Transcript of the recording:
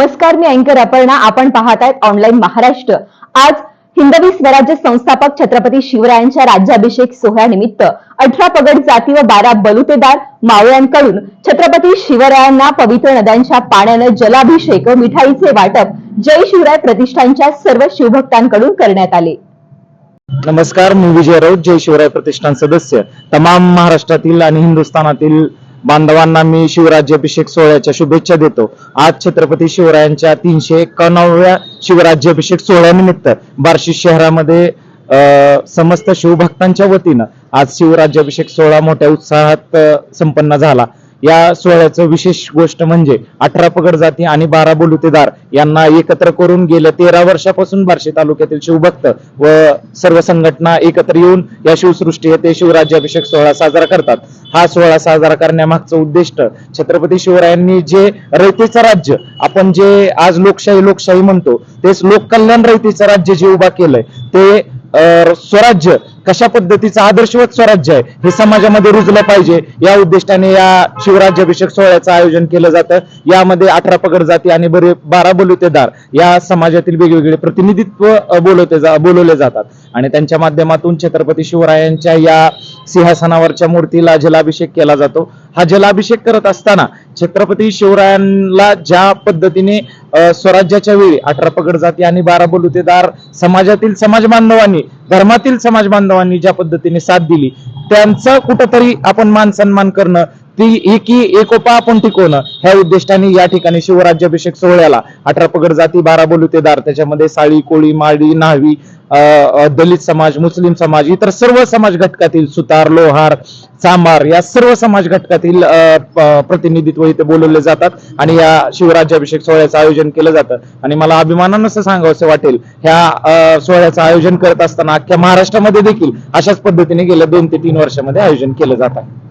नमस्कार मी अँकर अपर्णा. आपण पाहत आहेत ऑनलाईन महाराष्ट्र. आज हिंदवी स्वराज्य संस्थापक छत्रपती शिवरायांच्या राज्याभिषेक सोहळ्यानिमित्त अठरा पगड जाती व बारा बलुतेदार मावळ्यांकडून छत्रपती शिवरायांना पवित्र नद्यांच्या पाण्यानं जलाभिषेक व मिठाईचे वाटप जय शिवराय प्रतिष्ठानच्या सर्व शिवभक्तांकडून करण्यात आले. नमस्कार मी विजय राऊत जय शिवराय प्रतिष्ठान सदस्य. तमाम महाराष्ट्रातील आणि हिंदुस्थानातील बांधवांना मी शिवराज्याभिषेक सोहळ्याच्या शुभेच्छा देतो. आज छत्रपती शिवरायांच्या तीनशे एकावन्नाव्या शिवराज्याभिषेक सोहळ्यानिमित्त बार्शी शहरामध्ये समस्त शिवभक्तांच्या वतीनं आज शिवराज्याभिषेक सोहळा मोठ्या उत्साहात संपन्न झाला. या सोहळ्याचं विशेष गोष्ट म्हणजे अठरा पगड जाती आणि बारा बोलुतेदार यांना एकत्र करून गेल्या तेरा वर्षापासून बार्शी तालुक्यातील शिवभक्त व सर्व संघटना एकत्र येऊन या शिवसृष्टी येथे शिवराज्याभिषेक सोहळा साजरा करतात. हा सोहळा साजरा करण्यामागचं उद्दिष्ट छत्रपती शिवरायांनी जे रयतेचं राज्य आपण जे आज लोकशाही लोकशाही म्हणतो तेच लोककल्याण रयतेचं राज्य जे उभा केलंय ते स्वराज्य. कशा पद्धतीचं आदर्शवत स्वराज्य आहे? हे समाजामध्ये रुजलं पाहिजे. या उद्दिष्टाने या शिवराज्याभिषेक सोहळ्याचं आयोजन केलं जातं. यामध्ये अठरा पगड जाती आणि बरे बारा बलुतेदार या समाजातील वेगवेगळे प्रतिनिधित्व बोलवते जा बोलवले जातात. आणि त्यांच्या माध्यमातून छत्रपती शिवरायांच्या या सिंहासनावरच्या मूर्तीला जलाभिषेक केला जातो. हा जलाभिषेक करत असताना छत्रपती शिवरायांना ज्या पद्धतीने स्वराज्याच्या वेळी अठरा पगड जाती आणि बारा बलुतेदार समाजातील समाज बांधवांनी धर्मातील समाज बांधवांनी ज्या पद्धतीने साथ दिली त्यांचा कुठंतरी आपण मान सन्मान करणं ती एकी एकोपा आपण टिकवणं ह्या उद्दिष्टाने या ठिकाणी शिवराज्याभिषेक सोहळ्याला अठरा पगड जाती बारा बोलुतेदार त्याच्यामध्ये साळी कोळी माळी न्हावी दलित समाज मुस्लिम समाज इतर सर्व समाज घटकातील सुतार लोहार चांबार या सर्व समाज घटकातील प्रतिनिधित्व इथे बोलवले जातात आणि या शिवराज्याभिषेक सोहळ्याचं आयोजन केलं जातं. आणि मला अभिमानानं असं सांगावं वाटेल ह्या सोहळ्याचं आयोजन करत असताना अख्ख्या महाराष्ट्रामध्ये देखील अशाच पद्धतीने गेल्या दोन ते तीन वर्षामध्ये आयोजन केलं जात आहे.